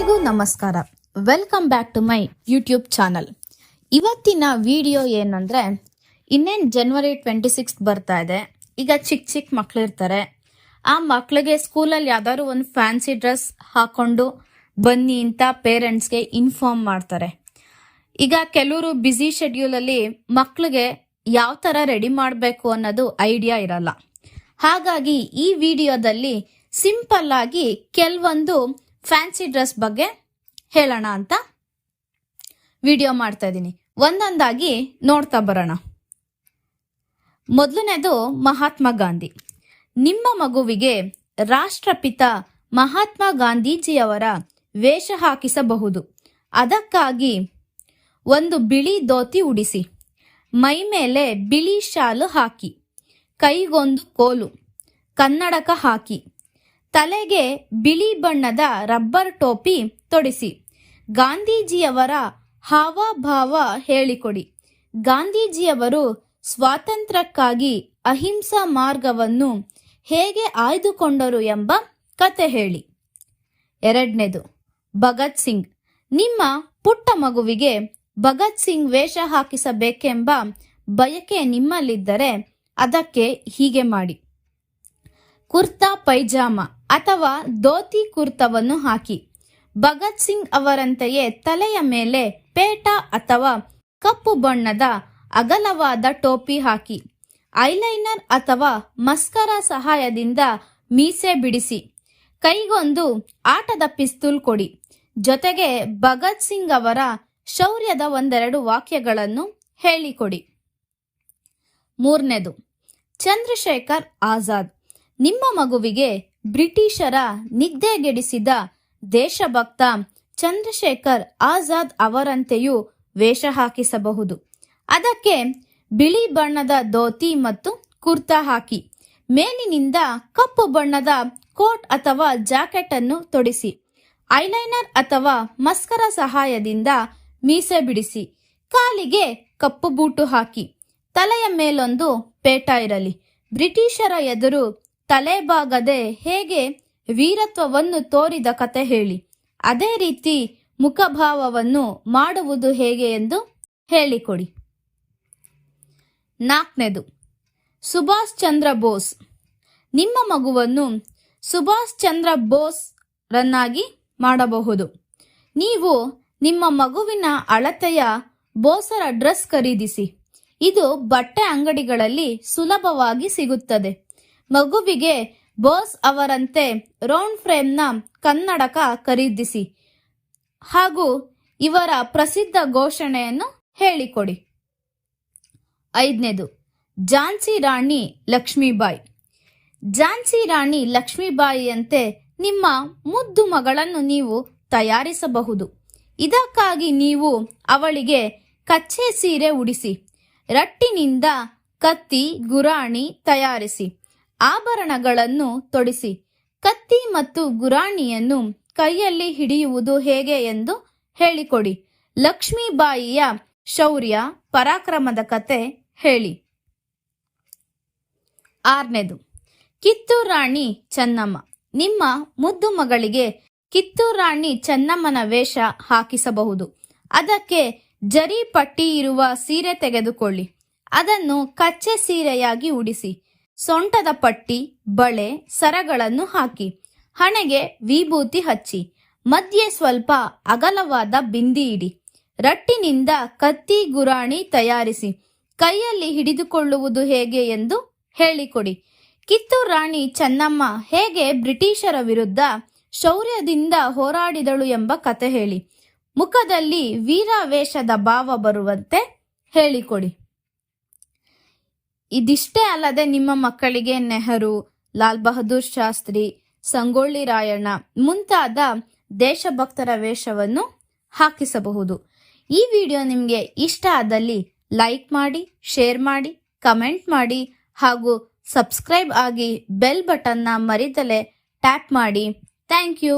ಎಲ್ಲರಿಗೂ ನಮಸ್ಕಾರ. Welcome back to my YouTube channel ಇವತ್ತಿನ ವಿಡಿಯೋ ಏನಂದ್ರೆ, ಇನ್ನೇನು ಜನವರಿ ಟ್ವೆಂಟಿ ಸಿಕ್ಸ್ ಬರ್ತಾ ಇದೆ. ಈಗ ಚಿಕ್ಕ ಚಿಕ್ಕ ಮಕ್ಳು ಇರ್ತಾರೆ ಆ ಮಕ್ಳಿಗೆ ಸ್ಕೂಲಲ್ಲಿ ಯಾವ್ದಾದ್ರು ಒಂದು ಫ್ಯಾನ್ಸಿ ಡ್ರೆಸ್ ಹಾಕೊಂಡು ಬನ್ನಿ ಅಂತ ಪೇರೆಂಟ್ಸ್ಗೆ ಇನ್ಫಾರ್ಮ್ ಮಾಡ್ತಾರೆ. ಈಗ ಕೆಲವರು ಬ್ಯುಸಿ ಶೆಡ್ಯೂಲಲ್ಲಿ ಮಕ್ಳಿಗೆ ಯಾವ ಥರ ರೆಡಿ ಮಾಡಬೇಕು ಅನ್ನೋದು ಐಡಿಯಾ ಇರಲ್ಲ. ಹಾಗಾಗಿ ಈ ವಿಡಿಯೋದಲ್ಲಿ ಸಿಂಪಲ್ ಆಗಿ ಕೆಲವೊಂದು ಫ್ಯಾನ್ಸಿ ಡ್ರೆಸ್ ಬಗ್ಗೆ ಹೇಳೋಣ ಅಂತ ವಿಡಿಯೋ ಮಾಡ್ತಾ ಇದ್ದೀನಿ ಒಂದೊಂದಾಗಿ ನೋಡ್ತಾ ಬರೋಣ. ಮೊದಲನೇದು ಮಹಾತ್ಮ ಗಾಂಧಿ. ನಿಮ್ಮ ಮಗುವಿಗೆ ರಾಷ್ಟ್ರಪಿತ ಮಹಾತ್ಮ ಗಾಂಧೀಜಿಯವರ ವೇಷ ಹಾಕಿಸಬಹುದು. ಅದಕ್ಕಾಗಿ ಒಂದು ಬಿಳಿ ದೋತಿ ಉಡಿಸಿ. ಮೈ ಮೇಲೆ ಬಿಳಿ ಶಾಲು ಹಾಕಿ. ಕೈಗೊಂದು ಕೋಲು. ಕನ್ನಡಕ ಹಾಕಿ. ತಲೆಗೆ ಬಿಳಿ ಬಣ್ಣದ ರಬ್ಬರ್ ಟೋಪಿ ತೊಡಿಸಿ. ಗಾಂಧೀಜಿಯವರ ಹಾವಭಾವ ಹೇಳಿಕೊಡಿ. ಗಾಂಧೀಜಿಯವರು ಸ್ವಾತಂತ್ರ್ಯಕ್ಕಾಗಿ ಅಹಿಂಸಾ ಮಾರ್ಗವನ್ನು ಹೇಗೆ ಆಯ್ದುಕೊಂಡರು ಎಂಬ ಕತೆ ಹೇಳಿ. ಎರಡನೇದು, ಭಗತ್ ಸಿಂಗ್. ನಿಮ್ಮ ಪುಟ್ಟ ಮಗುವಿಗೆ ಭಗತ್ ಸಿಂಗ್ ವೇಷ ಹಾಕಿಸಬೇಕೆಂಬ ಬಯಕೆ ನಿಮ್ಮಲ್ಲಿದ್ದರೆ ಅದಕ್ಕೆ ಹೀಗೆ ಮಾಡಿ. ಕುರ್ತಾ ಪೈಜಾಮ ಅಥವಾ ಧೋತಿ ಕುರ್ತವನ್ನು ಹಾಕಿ. ಭಗತ್ ಸಿಂಗ್ ಅವರಂತೆಯೇ ತಲೆಯ ಮೇಲೆ ಪೇಟ ಅಥವಾ ಕಪ್ಪು ಬಣ್ಣದ ಅಗಲವಾದ ಟೋಪಿ ಹಾಕಿ. ಐಲೈನರ್ ಅಥವಾ ಮಸ್ಕರ ಸಹಾಯದಿಂದ ಮೀಸೆ ಬಿಡಿಸಿ. ಕೈಗೊಂದು ಆಟದ ಪಿಸ್ತೂಲ್ ಕೊಡಿ. ಜೊತೆಗೆ ಭಗತ್ ಸಿಂಗ್ ಅವರ ಶೌರ್ಯದ ಒಂದೆರಡು ವಾಕ್ಯಗಳನ್ನು ಹೇಳಿಕೊಡಿ. ಮೂರನೇದು, ಚಂದ್ರಶೇಖರ್ ಆಜಾದ್. ನಿಮ್ಮ ಮಗುವಿಗೆ ಬ್ರಿಟಿಷರ ನಿದ್ದೆಗೆಡಿಸಿದ ದೇಶಭಕ್ತ ಚಂದ್ರಶೇಖರ್ ಆಜಾದ್ ಅವರಂತೆಯೂ ವೇಷ ಹಾಕಿಸಬಹುದು. ಅದಕ್ಕೆ ಬಿಳಿ ಬಣ್ಣದ ಧೋತಿ ಮತ್ತು ಕುರ್ತಾ ಹಾಕಿ. ಮೇಲಿನಿಂದ ಕಪ್ಪು ಬಣ್ಣದ ಕೋಟ್ ಅಥವಾ ಜಾಕೆಟ್ ಅನ್ನು ತೊಡಿಸಿ. ಐಲೈನರ್ ಅಥವಾ ಮಸ್ಕರ ಸಹಾಯದಿಂದ ಮೀಸೆ ಬಿಡಿಸಿ. ಕಾಲಿಗೆ ಕಪ್ಪು ಬೂಟು ಹಾಕಿ. ತಲೆಯ ಮೇಲೊಂದು ಪೇಟ ಇರಲಿ. ಬ್ರಿಟಿಷರ ಎದುರು ತಲೆಬಾಗದೆ ಹೇಗೆ ವೀರತ್ವವನ್ನು ತೋರಿದ ಕತೆ ಹೇಳಿ. ಅದೇ ರೀತಿ ಮುಖಭಾವವನ್ನು ಮಾಡುವುದು ಹೇಗೆ ಎಂದು ಹೇಳಿಕೊಡಿ. ನಾಲ್ಕನೇದು, ಸುಭಾಷ್ ಚಂದ್ರ ಬೋಸ್. ನಿಮ್ಮ ಮಗುವನ್ನು ಸುಭಾಷ್ ಚಂದ್ರ ಬೋಸ್ ರನ್ನಾಗಿ ಮಾಡಬಹುದು. ನೀವು ನಿಮ್ಮ ಮಗುವಿನ ಅಳತೆಯ ಬೋಸರ ಡ್ರೆಸ್ ಖರೀದಿಸಿ. ಇದು ಬಟ್ಟೆ ಅಂಗಡಿಗಳಲ್ಲಿ ಸುಲಭವಾಗಿ ಸಿಗುತ್ತದೆ. ಮಗುವಿಗೆ ಬೋಸ್ ಅವರಂತೆ ರೌಂಡ್ ಫ್ರೇಮ್ನ ಕನ್ನಡಕ ಖರೀದಿಸಿ ಹಾಗೂ ಇವರ ಪ್ರಸಿದ್ಧ ಘೋಷಣೆಯನ್ನು ಹೇಳಿಕೊಡಿ. ಐದನೇದು ಝಾನ್ಸಿ ರಾಣಿ ಲಕ್ಷ್ಮೀಬಾಯಿ. ಝಾನ್ಸಿ ರಾಣಿ ಲಕ್ಷ್ಮೀಬಾಯಿಯಂತೆ ನಿಮ್ಮ ಮುದ್ದು ಮಗಳನ್ನು ನೀವು ತಯಾರಿಸಬಹುದು. ಇದಕ್ಕಾಗಿ ನೀವು ಅವಳಿಗೆ ಕಚ್ಚೆ ಸೀರೆ ಉಡಿಸಿ, ರಟ್ಟಿನಿಂದ ಕತ್ತಿ, ಗುರಾಣಿ ತಯಾರಿಸಿ. ಆಭರಣಗಳನ್ನು ತೊಡಿಸಿ, ಕತ್ತಿ ಮತ್ತು ಗುರಾಣಿಯನ್ನು ಕೈಯಲ್ಲಿ ಹಿಡಿಯುವುದು ಹೇಗೆ ಎಂದು ಹೇಳಿಕೊಡಿ. ಲಕ್ಷ್ಮೀಬಾಯಿಯ ಶೌರ್ಯ ಪರಾಕ್ರಮದ ಕತೆ ಹೇಳಿ. ಆರನೇದು ಕಿತ್ತೂರಾಣಿ ಚೆನ್ನಮ್ಮ. ನಿಮ್ಮ ಮುದ್ದು ಮಗಳಿಗೆ ಕಿತ್ತೂರಾಣಿ ಚೆನ್ನಮ್ಮನ ವೇಷ ಹಾಕಿಸಬಹುದು. ಅದಕ್ಕೆ ಜರಿ ಪಟ್ಟಿ ಇರುವ ಸೀರೆ ತೆಗೆದುಕೊಳ್ಳಿ. ಅದನ್ನು ಕಚ್ಚೆ ಸೀರೆಯಾಗಿ ಉಡಿಸಿ. ಸೊಂಟದ ಪಟ್ಟಿ, ಬಳೆ, ಸರಗಳನ್ನು ಹಾಕಿ. ಹಣೆಗೆ ವಿಭೂತಿ ಹಚ್ಚಿ. ಮಧ್ಯೆ ಸ್ವಲ್ಪ ಅಗಲವಾದ ಬಿಂದಿ ಇಡಿ. ರಟ್ಟಿನಿಂದ ಕತ್ತಿ ಗುರಾಣಿ ತಯಾರಿಸಿ. ಕೈಯಲ್ಲಿ ಹಿಡಿದುಕೊಳ್ಳುವುದು ಹೇಗೆ ಎಂದು ಹೇಳಿಕೊಡಿ. ಕಿತ್ತೂರು ರಾಣಿ ಚೆನ್ನಮ್ಮ ಹೇಗೆ ಬ್ರಿಟಿಷರ ವಿರುದ್ಧ ಶೌರ್ಯದಿಂದ ಹೋರಾಡಿದಳು ಎಂಬ ಕತೆ ಹೇಳಿ. ಮುಖದಲ್ಲಿ ವೀರಾವೇಶದ ಭಾವ ಬರುವಂತೆ ಹೇಳಿಕೊಡಿ. ಇದಿಷ್ಟೇ ಅಲ್ಲದೆ ನಿಮ್ಮ ಮಕ್ಕಳಿಗೆ ನೆಹರು, ಲಾಲ್ ಬಹದ್ದೂರ್ ಶಾಸ್ತ್ರಿ, ಸಂಗೊಳ್ಳಿ ರಾಯಣ್ಣ ಮುಂತಾದ ದೇಶಭಕ್ತರ ವೇಷವನ್ನು ಹಾಕಿಸಬಹುದು. ಈ ವಿಡಿಯೋ ನಿಮಗೆ ಇಷ್ಟ ಆದಲ್ಲಿ ಲೈಕ್ ಮಾಡಿ, ಶೇರ್ ಮಾಡಿ, ಕಮೆಂಟ್ ಮಾಡಿ ಹಾಗೂ ಸಬ್ಸ್ಕ್ರೈಬ್ ಆಗಿ ಬೆಲ್ ಬಟನ್ನ ಮರಿದಲೆ ಟ್ಯಾಪ್ ಮಾಡಿ. Thank you.